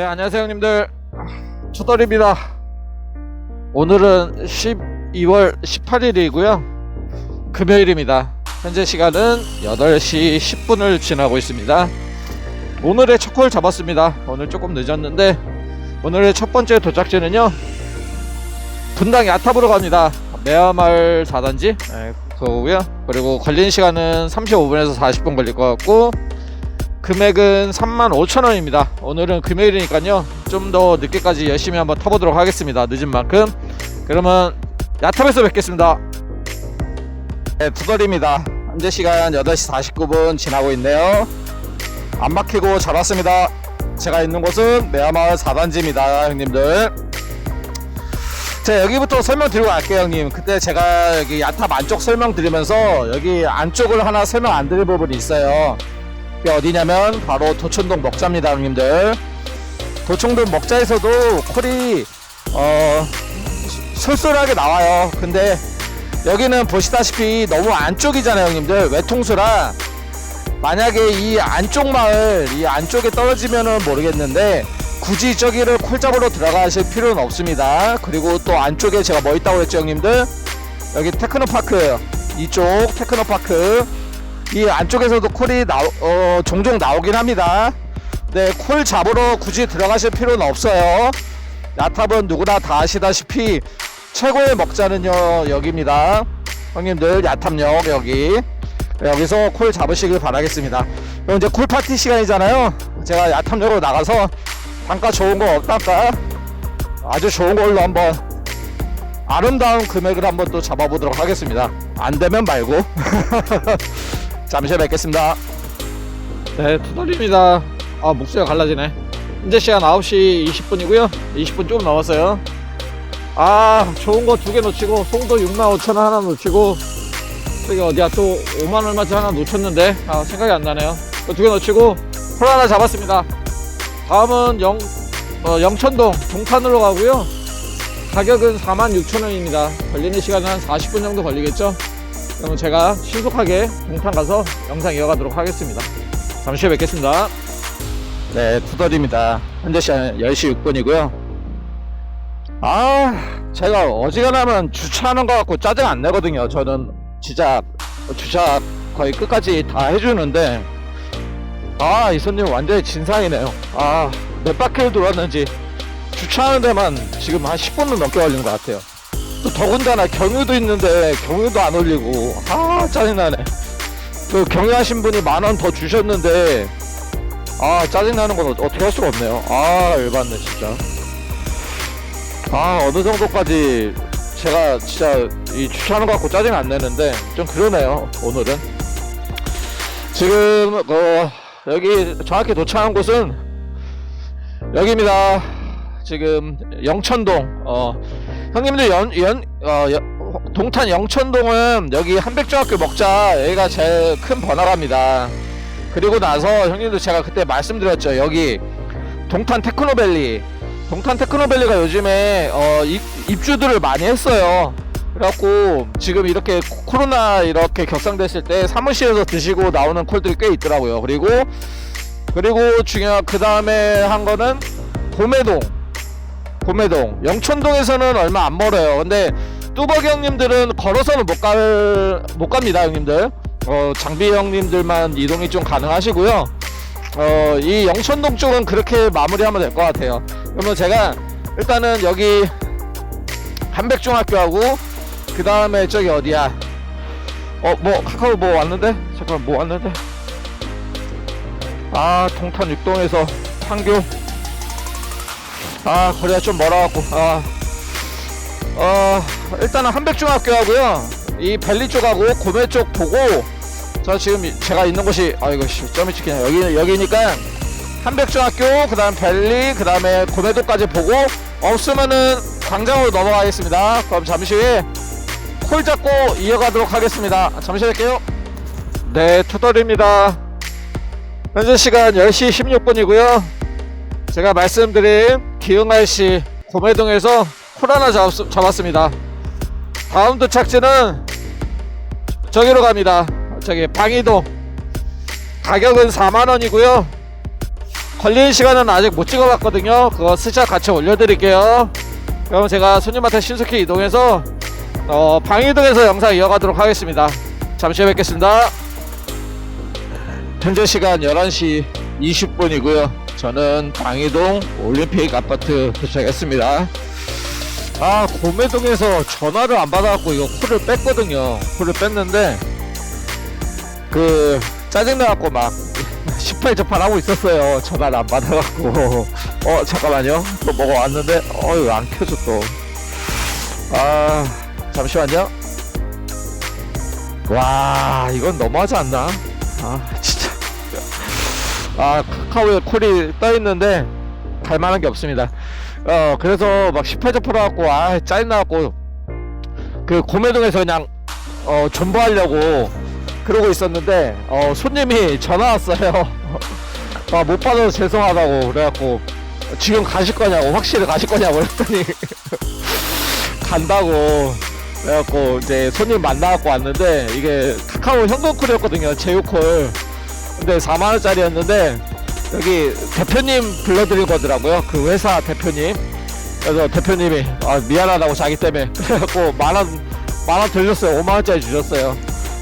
네 안녕하세요 형님들. 초돌입니다. 오늘은 12월 18일이고요. 금요일입니다. 현재 시간은 8시 10분을 지나고 있습니다. 오늘의 첫 콜 잡았습니다. 오늘 조금 늦었는데 오늘의 첫 번째 도착지는요. 분당 야탑으로 갑니다. 매화마을 4단지? 네, 그거고요. 그리고 걸리는 시간은 35분에서 40분 걸릴 것 같고 금액은 35,000원입니다. 오늘은 금요일이니까요. 좀 더 늦게까지 열심히 한번 타보도록 하겠습니다. 늦은 만큼. 그러면 야탑에서 뵙겠습니다. 네, 두덜입니다. 현재 시간 8시 49분 지나고 있네요. 안 막히고 잘 왔습니다. 제가 있는 곳은 매화마을 4단지입니다, 형님들. 자, 여기부터 설명드리고 갈게요, 형님. 그때 제가 여기 야탑 안쪽 설명드리면서 여기 안쪽을 하나 설명 안 드릴 부분이 있어요. 이게 어디냐면 바로 도촌동 먹자입니다 형님들. 도촌동 먹자에서도 콜이 어 솔솔하게 나와요. 근데 여기는 보시다시피 너무 안쪽이잖아요 형님들. 외통수라 만약에 이 안쪽 마을 이 안쪽에 떨어지면은 모르겠는데 굳이 저기를 콜 잡으러 들어가실 필요는 없습니다. 그리고 또 안쪽에 제가 뭐 있다고 했죠 형님들? 여기 테크노파크 이쪽 테크노파크 이 안쪽에서도 콜이 나, 어, 종종 나오긴 합니다. 네, 콜 잡으러 굳이 들어가실 필요는 없어요. 야탑은 누구나 다 아시다시피 최고의 먹자는요 여기입니다. 형님들 야탑역 여기 여기서 콜 잡으시길 바라겠습니다. 그럼 이제 콜 파티 시간이잖아요. 제가 야탑역으로 나가서 단가 좋은 거 없달까? 아주 좋은 걸로 한번 아름다운 금액을 한번 또 잡아보도록 하겠습니다. 안 되면 말고. 잠시 후에 뵙겠습니다. 네, 투덜입니다. 아, 목소리가 갈라지네. 현재 시간 9시 20분이고요. 20분 조금 넘었어요. 아, 좋은 거 두 개 놓치고, 송도 6만 5천 원 하나 놓치고, 저기 어디야, 또 5만 얼마치 하나 놓쳤는데, 아, 생각이 안 나네요. 두 개 놓치고, 콜 하나 잡았습니다. 다음은 영, 어, 영천동 동탄으로 가고요. 가격은 4만 6천 원입니다. 걸리는 시간은 한 40분 정도 걸리겠죠? 그러면 제가 신속하게 동탄 가서 영상 이어가도록 하겠습니다. 잠시 후에 뵙겠습니다. 네, 투덜입니다. 현재 시간 10시 6분이고요. 아, 제가 어지간하면 주차하는 거 갖고 짜증 안 내거든요. 저는 진짜 주차 거의 끝까지 다 해주는데, 아, 이 손님 완전히 진상이네요. 아, 몇 바퀴를 돌았는지 주차하는 데만 지금 한 10분은 넘게 걸린 것 같아요. 또 더군다나 경유도 있는데 경유도 안 올리고. 아 짜증나네. 그 경유하신 분이 만 원 더 주셨는데 아 짜증나는 건 어떻게 할 수가 없네요. 아 열받네 진짜. 아 어느 정도까지 제가 진짜 이 주차하는 거 갖고 짜증 안 내는데 좀 그러네요 오늘은. 지금 어 여기 정확히 도착한 곳은 여기입니다. 지금 영천동 어 형님들 연, 연, 어, 여- 동탄 영천동은 여기 한백중학교 먹자 여기가 제일 큰 번화가입니다. 그리고 나서 형님들 제가 그때 말씀드렸죠. 여기 동탄 테크노밸리. 동탄 테크노밸리가 요즘에 어, 입, 입주들을 많이 했어요. 그래갖고 지금 이렇게 코로나 이렇게 격상됐을 때 사무실에서 드시고 나오는 콜들이 꽤 있더라고요. 그리고 그리고 중요한 그 다음에 한 거는 봄해동. 봄해동. 영천동에서는 얼마 안 멀어요. 근데 뚜벅이 형님들은 걸어서는 못 갈 못 갑니다 형님들. 어 장비 형님들만 이동이 좀 가능하시고요. 어 이 영천동 쪽은 그렇게 마무리하면 될 것 같아요. 그러면 제가 일단은 여기 한백중학교하고 그 다음에 저기 어디야? 어 뭐 카카오 뭐 왔는데? 잠깐 뭐 왔는데? 아 동탄 육동에서 판교 아 거리가 좀 멀어갖고 아. 어, 일단은 한백중학교 하고요. 이 벨리 쪽하고 고메 쪽 보고 저 지금 이- 제가 있는 곳이 아 이거 씨 점이 찍히네. 여기 여기니까 한백중학교 그 다음 벨리 그 다음에 고메도까지 보고 없으면은 광장으로 넘어가겠습니다. 그럼 잠시 후에 콜 잡고 이어가도록 하겠습니다. 잠시 뵐게요. 네 투덜입니다. 현재 시간 10시 16분이고요. 제가 말씀드린 기흥RC 고매동에서 콜하나 잡, 잡았 습니다. 다음 도착지는 저기로 갑니다. 저기 방이동. 가격은 4만원이고요. 걸리는 시간은 아직 못 찍어봤거든요. 그거 스샷 같이 올려드릴게요. 그럼 제가 손님한테 신속히 이동해서 어, 방이동에서 영상 이어가도록 하겠습니다. 잠시 후에 뵙겠습니다. 현재 시간 11시 20분이고요. 저는 방이동 올림픽 아파트 도착했습니다. 아, 고매동에서 전화를 안 받아갖고 이거 콜을 뺐거든요. 콜을 뺐는데, 그, 짜증나갖고 막, 18 접환하고 있었어요. 전화를 안 받아갖고. 어, 잠깐만요. 또 뭐가 왔는데, 어, 이거 안 켜져 또. 아, 잠시만요. 와, 이건 너무하지 않나? 아. 아, 카카오에 콜이 떠 있는데, 갈 만한 게 없습니다. 어, 그래서 막 18점 풀어갖고, 아, 짜증나갖고, 그 고매동에서 그냥, 어, 존버하려고 그러고 있었는데, 어, 손님이 전화 왔어요. 아, 못 받아서 죄송하다고. 그래갖고, 지금 가실 거냐고, 확실히 가실 거냐고 그랬더니, 간다고. 그래갖고, 이제 손님 만나갖고 왔는데, 이게 카카오 현금콜이었거든요, 제휴콜. 근데 4만원짜리였는데, 여기 대표님 불러드린 거더라고요. 그 회사 대표님. 그래서 대표님이 아, 미안하다고 자기 때문에 그래갖고 만원 만원 들렸어요. 5만 원짜리 주셨어요.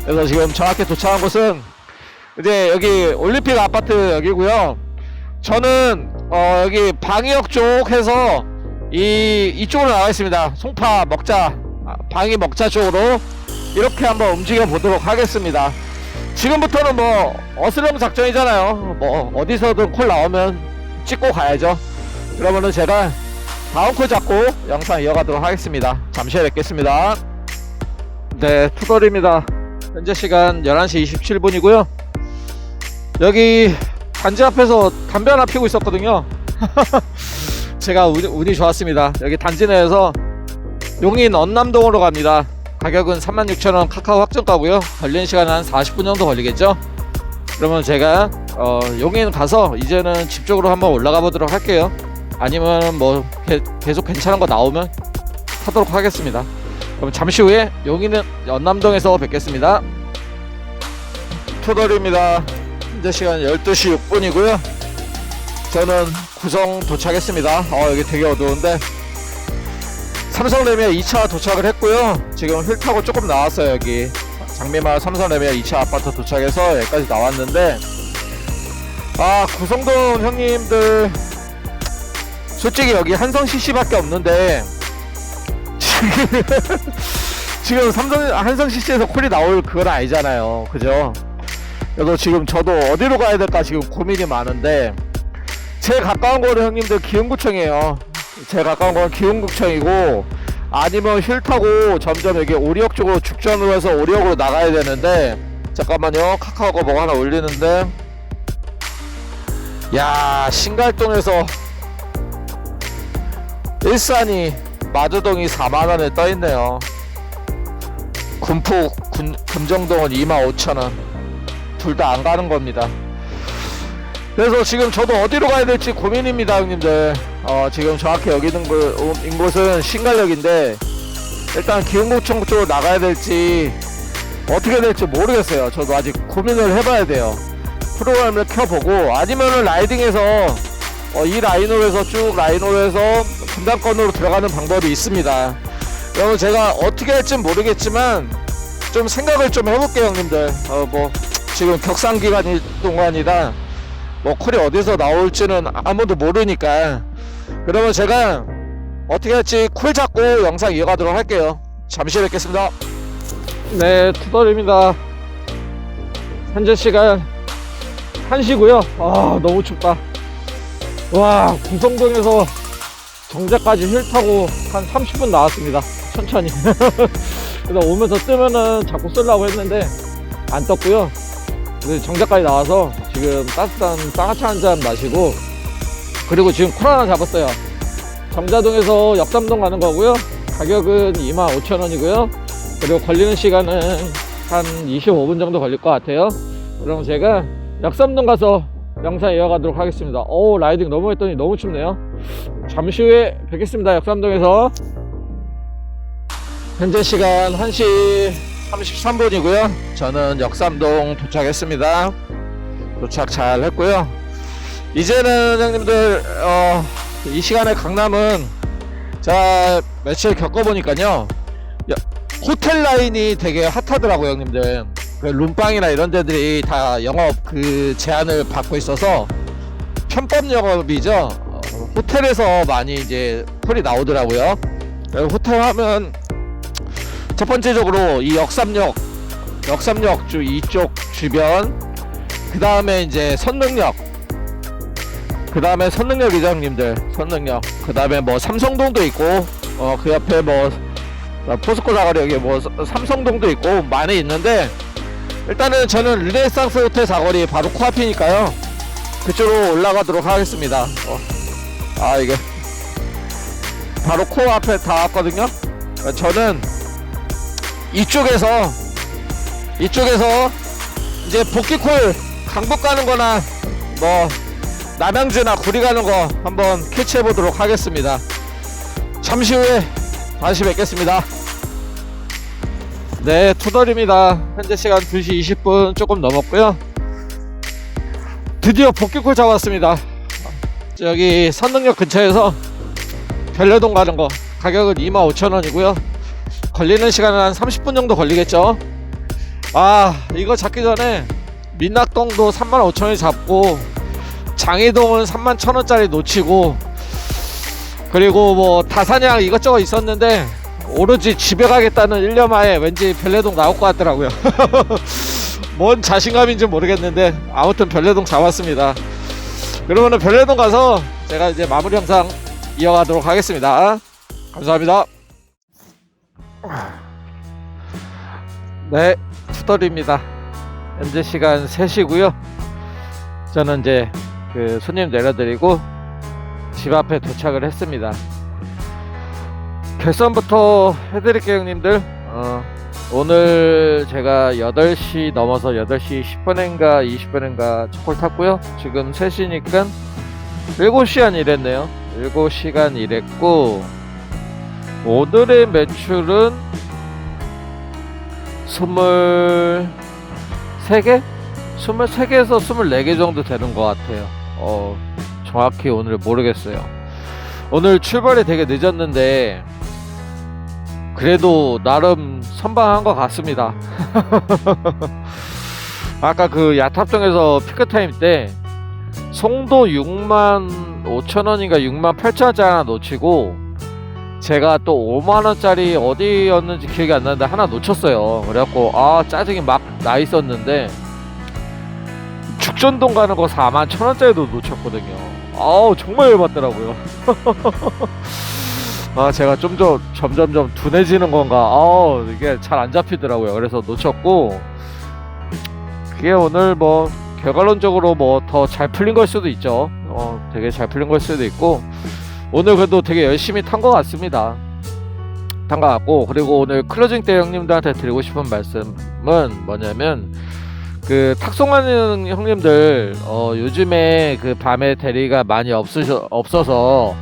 그래서 지금 정확히 도착한 곳은 이제 여기 올림픽 아파트 여기고요. 저는 어, 여기 방이역 쪽 해서 이 이쪽으로 나가 있습니다. 송파 먹자 아, 방이 먹자 쪽으로 이렇게 한번 움직여 보도록 하겠습니다. 지금부터는 뭐 어스름 작전이잖아요. 뭐 어디서든 콜 나오면 찍고 가야죠. 그러면은 제가 다음 콜 잡고 영상 이어가도록 하겠습니다. 잠시 후에 뵙겠습니다. 네, 투덜입니다. 현재 시간 11시 27분이고요. 여기 단지 앞에서 담배 하나 피우고 있었거든요. 제가 운이, 운이 좋았습니다. 여기 단지 내에서 용인 언남동으로 갑니다. 가격은 36,000원 카카오 확정가고요. 걸리는 시간은 한 40분 정도 걸리겠죠. 그러면 제가 어, 용인 가서 이제는 집 쪽으로 한번 올라가 보도록 할게요. 아니면 뭐 게- 계속 괜찮은 거 나오면 하도록 하겠습니다. 그럼 잠시 후에 용인은 연남동에서 뵙겠습니다. 투덜입니다. 현재 시간 12시 6분이고요. 저는 구성 도착했습니다. 어, 여기 되게 어두운데 삼성레미아 2차 도착을 했고요. 지금 휠 타고 조금 나왔어요 여기 장미마을 삼성레미아 2차 아파트 도착해서 여기까지 나왔는데 아 구성동 형님들 솔직히 여기 한성 CC밖에 없는데 지금 지금 삼성 한성 CC에서 콜이 나올 그건 아니잖아요, 그죠? 그래서 지금 저도 어디로 가야 될까 지금 고민이 많은데 제일 가까운 거는 형님들 기흥구청이에요. 제일 가까운 건 기흥구청이고 아니면 휠 타고 점점 여기 오리역 쪽으로 죽전으로 해서 오리역으로 나가야 되는데 잠깐만요. 카카오가 뭐 하나 올리는데. 야 신갈동에서 일산이 마두동이 4만원에 떠있네요. 군포 군, 금정동은 25,000원. 둘 다 안 가는 겁니다 그래서 지금 저도 어디로 가야 될지 고민입니다 형님들. 어, 지금 정확히 여기 있는 곳, 인 곳은 신갈역인데 일단 기흥구청 쪽으로 나가야 될지 어떻게 될지 모르겠어요. 저도 아직 고민을 해봐야 돼요. 프로그램을 켜보고 아니면은 라이딩해서 어, 이 라인으로 해서 쭉 라인으로 해서 분당권으로 들어가는 방법이 있습니다. 여러분 제가 어떻게 할지 모르겠지만 좀 생각을 좀 해볼게요 형님들. 어, 뭐 지금 격상 기간이 동안이라 뭐 콜이 어디서 나올지는 아무도 모르니까. 그러면 제가 어떻게 할지 콜 잡고 영상 이어가도록 할게요. 잠시 뵙겠습니다. 네 투덜입니다. 현재 시간 1시고요. 아 너무 춥다. 와 구성동에서 정자까지 힐 타고 한 30분 나왔습니다. 천천히. 그래서 오면서 뜨면은 자꾸 쓰려고 했는데 안 떴고요. 정자까지 나와서 지금 따뜻한 쌍화차 한 잔 마시고 그리고 지금 콜 하나 잡았어요. 정자동에서 역삼동 가는 거고요. 가격은 25,000원이고요. 그리고 걸리는 시간은 한 25분 정도 걸릴 것 같아요. 그럼 제가 역삼동 가서 영상 이어가도록 하겠습니다. 오 라이딩 너무 했더니 너무 춥네요. 잠시 후에 뵙겠습니다. 역삼동에서. 현재 시간 1시 33분이고요. 저는 역삼동 도착했습니다 도착 잘 했고요. 이제는 형님들 어, 이 시간에 강남은 제가 며칠 겪어보니까요. 야, 호텔 라인이 되게 핫하더라고요 형님들. 그 룸빵이나 이런 데들이 다 영업 그 제한을 받고 있어서 편법 영업이죠. 어, 호텔에서 많이 이제 콜이 나오더라고요. 그리고 호텔 하면 첫 번째적으로 이 역삼역 역삼역 주 이쪽 주변 그 다음에 이제 선릉역 그 다음에 선릉역이죠 형님들 선릉역 그 다음에 뭐 삼성동도 있고 어 그 옆에 뭐 어, 포스코 사거리 여기 뭐 서- 삼성동도 있고 많이 있는데 일단은 저는 르네상스 호텔 사거리 바로 코앞이니까요. 그쪽으로 올라가도록 하겠습니다. 어. 아 이게 바로 코앞에 다 왔거든요. 어, 저는 이쪽에서 이쪽에서 이제 복귀콜 강북 가는 거나 뭐 남양주나 구리 가는 거 한번 캐치해 보도록 하겠습니다. 잠시 후에 다시 뵙겠습니다. 네, 투덜입니다. 현재 시간 2시 20분 조금 넘었고요. 드디어 복귀콜 잡았습니다. 여기 선릉역 근처에서 별내동 가는 거 가격은 25,000원이고요. 걸리는 시간은 한 30분 정도 걸리겠죠. 아, 이거 잡기 전에 민낙동도 35,000원이 잡고 장이동은 3만 1,000원짜리 놓치고 그리고 뭐 다사냥 이것저것 있었는데 오로지 집에 가겠다는 1년 만에 왠지 별내동 나올 것 같더라고요. 뭔 자신감인지 모르겠는데 아무튼 별내동 잡았습니다. 그러면은 별내동 가서 제가 이제 마무리 영상 이어가도록 하겠습니다. 감사합니다. 네 투덜입니다 현재 시간 3시고요 저는 이제 그 손님 내려드리고 집 앞에 도착을 했습니다. 결선부터 해드릴게요, 형님들. 어, 오늘 제가 8시 넘어서 8시 10분인가 20분인가 첫콜 탔고요. 지금 3시니까 7시간 일했네요. 7시간 일했고 오늘의 매출은 23개? 23개에서 24개 정도 되는 것 같아요. 어, 정확히 오늘 모르겠어요. 오늘 출발이 되게 늦었는데, 그래도 나름 선방한 것 같습니다. 아까 그 야탑동에서 피크타임 때, 송도 6만 5천원인가 6만 8천원짜리 하나 놓치고, 제가 또 5만원짜리 어디였는지 기억이 안 나는데 하나 놓쳤어요. 그래갖고, 아, 짜증이 막 나 있었는데, 죽전동 가는 거 4만 천 원짜리도 놓쳤거든요. 아우 정말 열받더라고요. 아 제가 좀 더 점점점 둔해지는 건가. 아우 이게 잘 안 잡히더라고요. 그래서 놓쳤고 그게 오늘 뭐 결과론적으로 뭐 더 잘 풀린 걸 수도 있죠. 어 되게 잘 풀린 걸 수도 있고 오늘 그래도 되게 열심히 탄 것 같습니다. 탄 것 같고 그리고 오늘 클로징 때 형님들한테 드리고 싶은 말씀은 뭐냐면 그 탁송하는 형님들 어 요즘에 그 밤에 대리가 많이 없으셔 없어서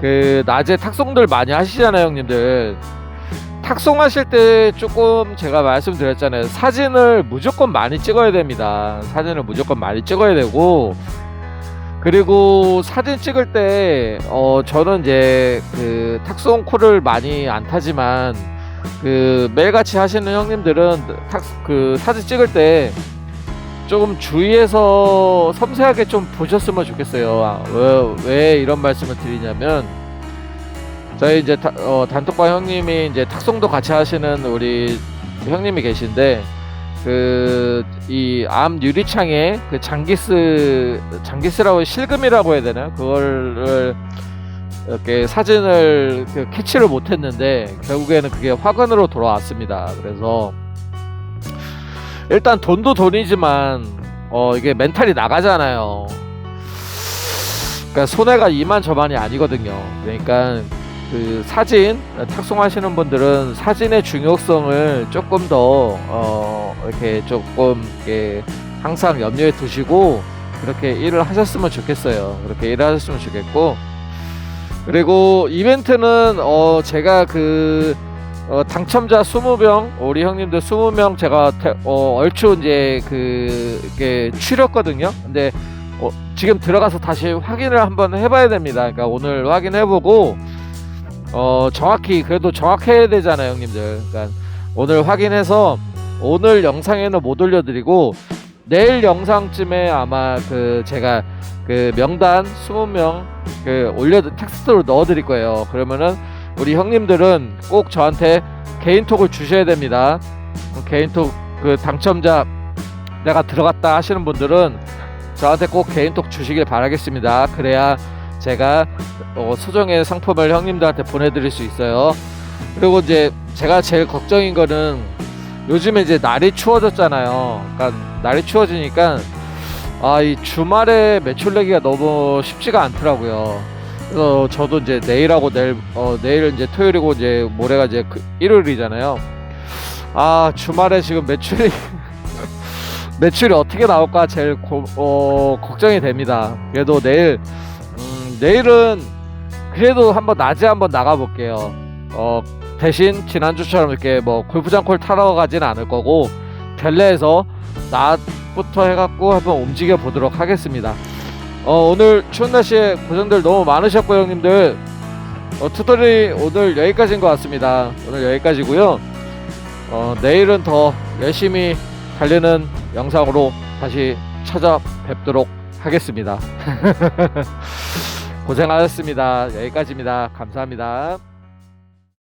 그 낮에 탁송들 많이 하시잖아요 형님들. 탁송하실 때 조금 제가 말씀드렸잖아요. 사진을 무조건 많이 찍어야 됩니다. 사진을 무조건 많이 찍어야 되고 그리고 사진 찍을 때 어 저는 이제 그 탁송 콜을 많이 안 타지만 그 매일같이 하시는 형님들은 탁 그 사진 찍을 때 조금 주의해서 섬세하게 좀 보셨으면 좋겠어요. 아, 왜, 왜 이런 말씀을 드리냐면 저희 이제 다, 어, 단톡방 형님이 이제 탁송도 같이 하시는 우리 형님이 계신데 그 이 암 유리창에 그 장기스 장기스라고 실금이라고 해야 되나 그거를 이렇게 사진을 그 캐치를 못했는데 결국에는 그게 화근으로 돌아왔습니다. 그래서 일단 돈도 돈이지만 어 이게 멘탈이 나가잖아요. 그러니까 손해가 이만 저만이 아니거든요. 그러니까 그 사진 탁송하시는 분들은 사진의 중요성을 조금 더 어, 이렇게 조금 이렇게 항상 염려해 두시고 그렇게 일을 하셨으면 좋겠어요. 그렇게 일을 하셨으면 좋겠고 그리고 이벤트는 어 제가 그 어, 당첨자 20명 우리 형님들 20명 제가 태- 어, 얼추 이제 그 이렇게 추렸거든요. 근데 어, 지금 들어가서 다시 확인을 한번 해봐야 됩니다. 그러니까 오늘 확인해보고 어 정확히 그래도 정확해야 되잖아요, 형님들. 그러니까 오늘 확인해서 오늘 영상에는 못 올려드리고 내일 영상쯤에 아마 그 제가 그 명단 20명 그 올려 텍스트로 넣어드릴 거예요. 그러면은 우리 형님들은 꼭 저한테 개인톡을 주셔야 됩니다. 개인톡 그 당첨자 내가 들어갔다 하시는 분들은 저한테 꼭 개인톡 주시길 바라겠습니다. 그래야 제가 어, 소정의 상품을 형님들한테 보내드릴 수 있어요. 그리고 이제 제가 제일 걱정인 거는 요즘에 이제 날이 추워졌잖아요. 그러니까 날이 추워지니까 아 이 주말에 매출 내기가 너무 쉽지가 않더라고요. 그래서 저도 이제 내일하고 내일 어 내일 이제 토요일이고 이제 모레가 이제 그 일요일이잖아요. 아 주말에 지금 매출이 매출이 어떻게 나올까 제일 고, 어, 걱정이 됩니다. 그래도 내일 음, 내일은 그래도 한번 낮에 한번 나가 볼게요. 어 대신 지난주처럼 이렇게 뭐 골프장 콜 타러 가진 않을 거고 델레에서 낮부터 해갖고 한번 움직여 보도록 하겠습니다. 어, 오늘 추운 날씨에 고생들 너무 많으셨고요, 형님들. 어, 투덜이 오늘 여기까지인 것 같습니다. 오늘 여기까지고요. 어, 내일은 더 열심히 달리는 영상으로 다시 찾아뵙도록 하겠습니다. 고생하셨습니다. 여기까지입니다. 감사합니다.